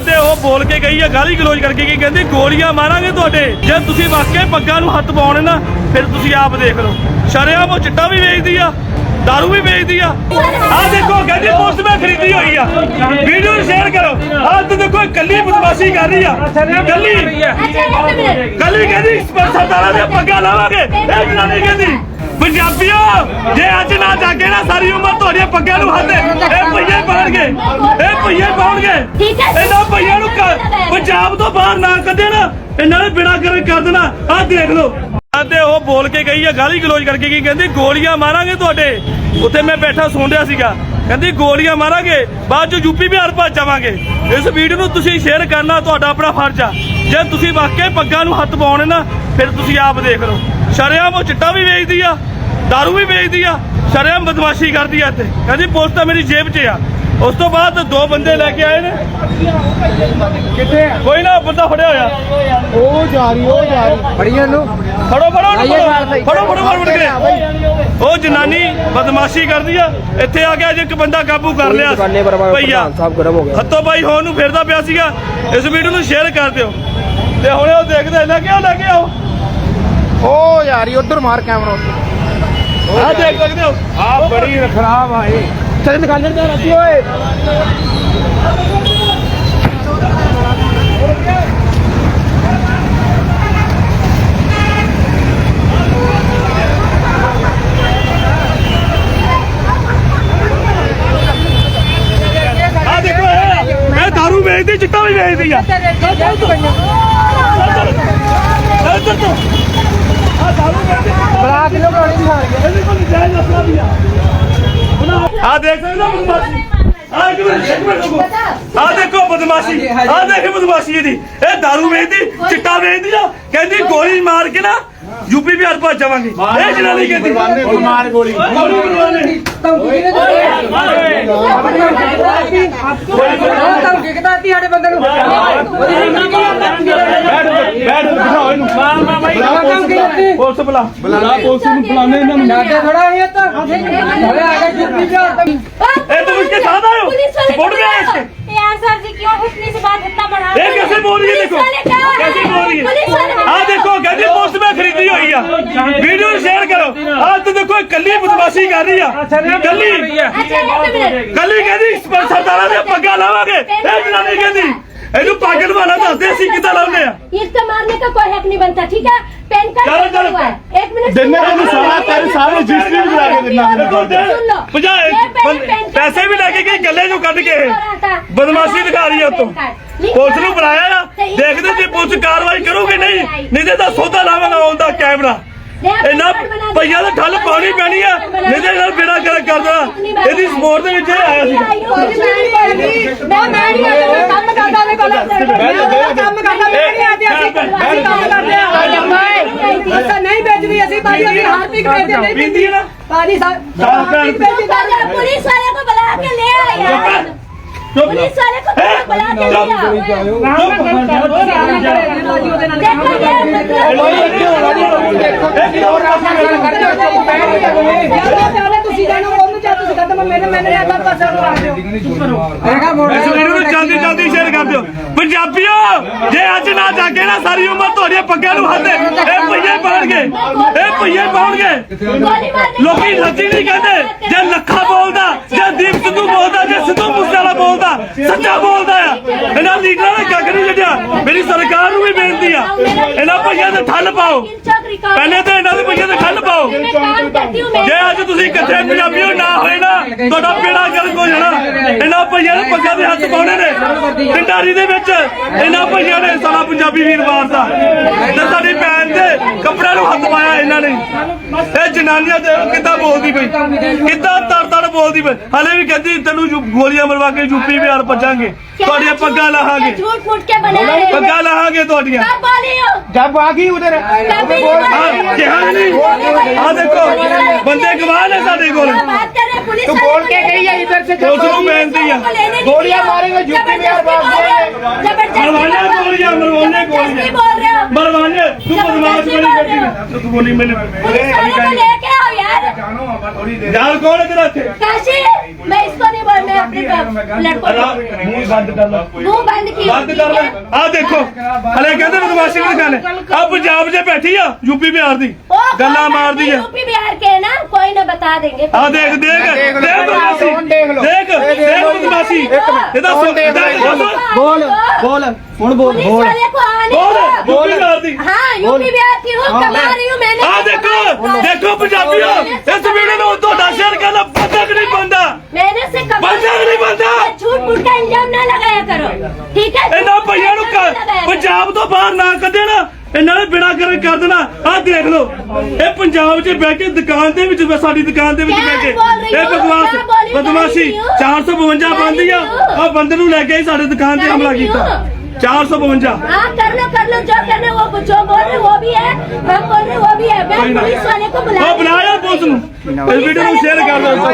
ਤੇ ਉਹ ਬੋਲ ਕੇ ਗਈ ਆ, ਗਾਲੀ ਗਲੋਚ ਕਰਕੇ ਗਈ, ਕਹਿੰਦੀ ਗੋਲੀਆਂ ਮਾਰਾਂਗੇ ਤੁਹਾਡੇ। ਜੇ ਤੁਸੀਂ ਵਾਕਿਆ ਪੱਗਾਂ ਨੂੰ ਹੱਥ ਪਾਉਣੇ ਨਾ, ਫਿਰ ਤੁਸੀਂ ਆਪ ਦੇਖ ਲਓ। ਸ਼ਰਿਆਮ ਉਹ ਚਿੱਟਾ ਵੀ ਵੇਚਦੀ ਆ, ਦਾਰੂ ਵੀ ਵੇਚਦੀ ਆ। ਆਹ ਦੇਖੋ, ਕਹਿੰਦੀ ਪੋਸਟ ਮੈਂ ਖਰੀਦੀ ਹੋਈ ਆ। ਵੀਡੀਓ ਸ਼ੇਅਰ ਕਰੋ। ਆਹ ਤੇ ਦੇਖੋ, ਇਹ ਕੱਲੀ ਬਦਮਾਸ਼ੀ ਕਰ ਰਹੀ ਆ। ਕੱਲੀ। ਕੱਲੀ ਕਹਿੰਦੀ ਸਰਦਾਰਾਂ ਦੇ ਪੱਗਾਂ ਲਾਵਾਂਗੇ। ਇਹ ਜਨਾਨੀ ਕਹਿੰਦੀ ਪੰਜਾਬੀਓ ਜੇ ਅੱਜ ਨਾ ਜਾਗੇ ਨਾ ਸਾਰੀ ਉਮਰ ਤੁਹਾਡੀਆਂ ਪੱਗਾਂ ਨੂੰ ਹੱਥ ਇਹ ਪਈਏ ਪਾਉਣਗੇ ਇਹ ਪਈਏ ਪਾਉਣਗੇ। ਇਹਨਾਂ ਪਈਆਂ ਨੂੰ ਕ- ਪੰਜਾਬ ਤੋਂ ਬਾਹਰ ਨਾ ਕੱਢੇ ਨਾ ਇਹਨਾਂ ਨੇ ਬਿਨਾ ਕਰੇ ਕਰ ਦੇਣਾ। ਆਹ ਦੇਖ ਲਓ। ਤੇ ਉਹ ਬੋਲ ਕੇ ਗਈ ਆ ਗਾਲੀ ਗਲੋਚ ਕਰਕੇ ਗਈ ਕਹਿੰਦੀ ਗੋਲੀਆਂ ਮਾਰਾਂਗੇ ਤੁਹਾਡੇ। ਉੱਥੇ ਮੈਂ ਬੈਠਾ ਸੁਣ ਰਿਹਾ ਸੀਗਾ। ਕਹਿੰਦੀ ਗੋਲੀਆਂ ਮਾਰਾਂਗੇ ਬਾਅਦ ਚ ਯੂਪੀ ਬਿਹਾਰ ਭੱਜ ਜਾਵਾਂਗੇ। ਇਸ ਵੀਡੀਓ ਨੂੰ ਤੁਸੀਂ ਸ਼ੇਅਰ ਕਰਨਾ ਤੁਹਾਡਾ ਆਪਣਾ ਫਰਜ਼ ਆ। ਜੇ ਤੁਸੀਂ ਵਾਕਈ ਪੱਗਾਂ ਨੂੰ ਹੱਥ ਪਾਉਣੇ ਨਾ ਫਿਰ ਤੁਸੀਂ ਆਪ ਦੇਖ ਲਓ। ਸ਼ਰਿਆਮ ਉਹ ਚਿੱਟਾ ਵੀ ਵੇਚਦੀ ਆ। ਦਾਰੂ ਵੀ ਵੇਚਦੀ ਆ ਸ਼ਰਿਆਮ ਬਦਮਾਸ਼ੀ ਕਰਦੀ ਆ ਇੱਥੇ ਕਹਿੰਦੀ ਪੋਸਟ ਤਾਂ ਮੇਰੀ ਜੇਬ 'ਚ ਆ ਉਸ ਤੋਂ ਬਾਅਦ ਦੋ ਬੰਦੇ ਲੈ ਕੇ ਆਏ ਨੇ ਕਿੱਥੇ ਆ ਕੋਈ ਨਾ ਬੰਦਾ ਫੜਿਆ ਹੋਇਆ ਉਹ ਜਾ ਰਹੀ ਉਹ ਜਾ ਰਹੀ ਫੜੀਆਂ ਨੂੰ ਫੜੋ ਫੜੋ ਫੜੋ ਫੜੋ ਫੜੋ ਫੜ ਕੇ ਉਹ ਜਨਾਨੀ ਬਦਮਾਸ਼ੀ ਕਰਦੀ ਆ ਇੱਥੇ ਆ ਗਿਆ ਜੇ ਇੱਕ ਬੰਦਾ ਕਾਬੂ ਕਰ ਲਿਆ ਭਈਆ ਸਾਹਿਬ ਗਰਮ ਹੋ ਗਿਆ ਹੱਥੋਂ ਬਾਈ ਹੋਣ ਨੂੰ ਫਿਰਦਾ ਪਿਆ ਸੀਗਾ ਇਸ ਵੀਡੀਓ ਨੂੰ ਸ਼ੇਅਰ ਕਰ ਦਿਓ ਤੇ ਹੁਣੇ ਉਹ ਦੇਖਦੇ ਲੈ ਕੇ ਆਓ ਲੈ ਕੇ ਆਓ ਉਹ ਜਾ ਰਹੀ ਉਧਰ ਮਾਰ ਕੈਮਰਾ ਆ ਦੇਖ ਸਕਦੇ ਹੋ। ਆ ਬੜੀ ਖਰਾਬ ਆ ਇਹ। ਚੱਲ ਨਿਕਾਲਣ ਦੇ ਰੱਖੀ ਓਏ। ਦਾਰੂ ਵੇਚਦੀ ਚਿੱਟਾ ਵੀ ਵੇਚਦੀ ਆ। ਇੱਧਰ ਤੋਂ ਆ ਦਾਰੂ ਵੇਚਦੀ ਬਲਾ ਕਿਲੋ ਬਣਾਉਣੀ ਦਿਖਾ ਰਹੀ ਇਹਦੇ ਕੋਲ ਜਾਇਜ਼ ਅਸਲਾ ਵੀ ਆ ਆ ਦੇਖ ਸਕਦੇ ਹੋ ਬਦਮਾਸ਼ੀ? ਆ ਇੱਕ ਮਿੰਟ ਇੱਕ ਮਿੰਟ ਰੁਕੋ। ਆ ਦੇਖੋ ਬਦਮਾਸ਼ੀ। ਆ ਦੇਖ ਬਦਮਾਸ਼ੀ ਇਹਦੀ। ਇਹ ਦਾਰੂ ਵੇਚਦੀ ਚਿੱਟਾ ਵੇਚਦੀ ਆ। ਕਹਿੰਦੀ ਗੋਲੀ ਮਾਰ ਕੇ ਨਾ ਯੂਪੀ ਬਿਹਾਰ ਭੱਜ ਜਾਵਾਂਗੇ। ਇਹ ਜਨਾਨੀ ਕਹਿੰਦੀ। ਮਾਰ ਗੋਲੀ। ਗੋਲੀ। ਮਰਵਾਨੇ ਧਮਕੀ ਕਿਦਾਤੀ ਸਾਡੇ ਬੰਦੇ ਨੂੰ। ਬੈਠ ਬਿਠਾਓ ਇਹਨੂੰ। ਮਾਰ ਮਾਰ ਬਾਈ ਪੁਲਿਸ ਬੁਲਾ। ਬੁਲਾ ਪੁਲਿਸ ਨੂੰ ਬੁਲਾਣੇ ਇਹਨਾਂ ਨੂੰ। ਡਾਟੇ ਥੋੜਾ ਇਹ ਤਾਂ। ए तुम इसके साथ आए हो सपोर्ट में आए इसके यार सर जी क्यों इतनी सी बात इतना बढ़ा ये कैसे बोल रही है देखो कैसे बोल रही है हाँ देखो कहती पोस्ट में खरीदी हुई है वीडियो शेयर करो हाँ तो देखो कली बदमाशी कर रही है कली अच्छा एक मिनट कली कहती सरदारा ने पग्गा लावांगे ए जनानी कहती ਇਹਨੂੰ ਪੱਗ ਲਵਾਣਾ ਦੱਸਦੇ ਅਸੀਂ ਕਿੱਦਾਂ ਲਾਉਂਦੇ ਆ इसका मारने का कोई हक नहीं बनता ठीक है पेन कार्ड चलो, बना चलो। हुआ है एक मिनट ਦਿੰਨੇ सुनो। ਤੈਨੂੰ ਸਾਰਾ ਤੇਰੇ ਸਾਰੇ ਰਜਿਸਟਰੀ ਵੀ ਲਾ ਕੇ ਦਿੰਨਾ सुन लो ਪੰਜਾਹ ये पेन- पेन कार्ड- ਪੈਸੇ ਵੀ ਲੈ ਕੇ ਗਈ ਗੱਲੇ ਨੂੰ ਕੱਢ ਕੇ ਬਦਮਾਸ਼ੀ ਦਿਖਾ ਰਹੀ ਹੈ ਉਤੋਂ ਪੁਲਿਸ ਨੂੰ ਬੁਲਾਇਆ ਆ ਦੇਖਦੇ ਜੇ ਪੁਲਿਸ ਕਾਰਵਾਈ ਕਰੂਗੀ ਨਹੀਂ ਨਹੀਂ ਤੇ ਤਾਂ ਸੌਦਾ ਲਾਵਾਂਗਾ ਆਉਂਦਾ ਕੈਮਰਾ ਇਹਨਾਂ ਪਈਆਂ ਦਾ ਠੱਲ ਪਾਉਣੀ ਪੈਣੀ ਆ ਨਹੀਂ ਤੇ ਨਾਲ ਬੇੜਾ ਕਰ ਕਰਦਾ ਇਹਦੀ ਸਪੋਰਟ ਦੇ ਵਿੱਚ ਇਹ ਆਇਆ ਸੀ ਮੈਂ ਮੈਂ ਨਹੀਂ ਆਇਆ ਕੰਮ ਕਰਦਾ ਮੇਰੇ ਕੋਲ ਮੈਂ ਕੰਮ ਕਰਦਾ ਮੈਂ ਨਹੀਂ ਆਦੀ ਅਸੀਂ ਅਸੀਂ ਕੰਮ ਕਰਦੇ ਆ ਅੱਛਾ ਨਹੀਂ भाइयों ने हार्दिक बेटे नहीं पीती है ना पानी साहब हार्दिक बेटे पुलिस वाले को बुला के ले आया पुलिस वाले को बुला के ले आया देखो ये देखो ਤਾਂ ਮੈਂ ਮੈਨੇ ਮੋੜ ਇਸ ਵੀਡੀਓ ਜਲਦੀ ਜਲਦੀ ਸ਼ੇਅਰ ਕਰ ਦਿਓ। ਪੰਜਾਬੀਓ ਜੇ ਅੱਜ ਨਾ ਜਾਗੇ ਨਾ ਸਾਰੀ ਉਮਰ ਤੁਹਾਡੇ ਪੱਗਾਂ ਨੂੰ ਹੱਥ ਇਹ ਪਈਏ ਪਾਉਣਗੇ ਇਹ ਪਈਏ ਪਾਉਣਗੇ ਲੋਕੀ ਲੱਜੀ ਨਹੀਂ ਕਹਿੰਦੇ। ਜੇ ਲੱਖਾ ਬੋਲਦਾ ਜੇ ਦੀਪ ਸਿੱਧੂ ਬੋਲਦਾ ਜੇ ਸਿੱਧੂ ਮੂਸੇਵਾਲਾ ਬੋਲਦਾ ਸੱਚਾ ਬੋਲਦਾ ਆ। ਇਹਨਾਂ ਲੀਡਰਾਂ ਨੇ ਕੱਗ ਨਹੀਂ ਛੱਡਿਆ। ਮੇਰੀ ਸਰਕਾਰ ਨੂੰ ਵੀ ਬੇਨਤੀ ਆ। ਇਹਨਾਂ ਪਈਆਂ ਤੇ ਠੱਲ ਪਾਓ। ਪਹਿਲੇ ਤਾਂ ਇਹਨਾਂ ਦੇ ਪਈਆਂ ਤੇ ਠੱਲ ਪਾਓ। ਜੇ ਅੱਜ ਤੁਸੀਂ ਇਕੱਠੇ ਪੰਜਾਬੀਓ ਨਾ ਹੋਏ ਜਾਣਾ ਤੁਹਾਡਾ ਪੇੜਾ ਗਲਕ ਹੋ ਜਾਣਾ ਇਹਨਾਂ ਭਈਆਂ ਨੇ ਪੱਗਾਂ ਦੇ ਹੱਥ ਪਾਉਣੇ ਨੇ। ਢਿੰਡਾਰੀ ਦੇ ਵਿੱਚ ਇਹਨਾਂ ਭਈਆਂ ਨੇ ਸਾਲਾ ਪੰਜਾਬੀ ਵੀਰ ਮਾਰਦਾ ਨਾ ਤੁਹਾਡੀ ਭੈਣ ਦੇ ਕੱਪੜਿਆਂ ਨੂੰ ਹੱਥ ਪਾਇਆ ਇਹਨਾਂ ਨੇ। ਇਹ ਜਨਾਨੀਆਂ ਦੇ ਕਿੱਦਾਂ ਬੋਲਦੀ ਪਈ? ਕਿੱਦਾਂ ਤੜ ਬੋਲਦੀ ਪਈ? ਹਲੇ ਵੀ ਕਹਿੰਦੀ ਤੈਨੂੰ ਗੋਲੀਆਂ ਮਰਵਾ ਕੇ ਯੂਪੀ ਬਿਹਾਰ ਭੱਜਾਂਗੇ। ਤੁਹਾਡੀਆਂ ਪੱਗਾਂ ਲਾਹਾਂਗੇ। ਪੱਗਾਂ ਲਾਹਾਂਗੇ ਤੁਹਾਡੀਆਂ। ਕਬ ਆ ਗਈ ਉਧਰ। ਆ ਦੇਖੋ। बंदे गवाह ने साढ़े को तू बोल के गई है इधर से पुलिस को बेनती है गोलियां मारेंगे यूपी बिहार मरवाने गोलियां मरवाने गोलियां मरवाने तू बदमाश बनी बैठी है तू बोली मैंने यार कौन है तेरा काशी मैं इसको नहीं बोल मैं अपने लड़कों को ਮੂੰਹ ਬੰਦ ਕਰ ਲੈ मुंह बंद की ਬੰਦ ਕਰ ਲੈ ਆ ਦੇਖੋ ਹਲੇ ਕਹਿੰਦੇ ਬਦਮਾਸ਼ੀ ਨਹੀਂ ਦਿਖਾਣੇ ਆ ਪੰਜਾਬ 'ਚ ਬੈਠੀ ਆ ਯੂਪੀ ਬਿਹਾਰ ਦੀ ਗੱਲਾਂ ਮਾਰਦੀ ਆ यूपी बिहार के ना कोई ना बता देंगे ਆ ਦੇਖ ਦੇਖ ਦੇਖ ਬਦਮਾਸ਼ੀ ਦੇਖ ਲਓ। ਦੇਖ ਦੇਖ ਬਦਮਾਸ਼ੀ ਇਹਦਾ ਸੁਣ ਇਹਦਾ ਸੁਣ ਬੋਲ ਬੋਲ ਹੁਣ ਬੋਲ पुलिस ਬੋਲ वाले को आने ਬੋਲ दो। ਯੂਪੀ ਬਿਹਾਰ ਦੀ हाँ यूपी बिहार की हूँ कमा रही हूँ मैंने ਆ ਦੇਖੋ ਦੇਖੋ ਇਹਨਾਂ ਨੇ ਬਿਨਾ ਕਰ ਕਰ ਦੇਣਾ ਆਹ ਦੇਖ ਲਓ ਇਹ ਪੰਜਾਬ 'ਚ ਬਹਿ ਕੇ ਦੁਕਾਨ ਦੇ ਵਿੱਚ ਸਾਡੀ ਦੁਕਾਨ ਦੇ ਵਿੱਚ ਕਿਆ ਬਹਿ ਕੇ ਬੋਲ ਰਹੀ ਇਹ ਹੋ? ਬਕਵਾਸ ਕਿਆ ਬੋਲੀ ਜਾ ਬਦਮਾਸ਼ੀ ਰਹੀ ਹੋ? 452 ਬੰਦੀ ਆ ਰਹੀ ਹੋ? ਆ ਬੰਦੇ ਨੂੰ ਲੈ ਕੇ ਆਈ ਸਾਡੇ ਦੁਕਾਨ ਤੇ ਜਾ ਹਮਲਾ ਰਹੀ ਕੀਤਾ ਹੋ? 452 हाँ कर लो कर लो जो करना वो जो बोल रहे वो भी है हम बोल रहे वो भी है मैं कोई ना। पुलिस वाले को बुला ਆ ਬੁਲਾਇਆ ਪੁਲਿਸ ਨੂੰ ਇਸ ਵੀਡੀਓ ਨੂੰ ਸ਼ੇਅਰ ਕਰ ਦਿਓ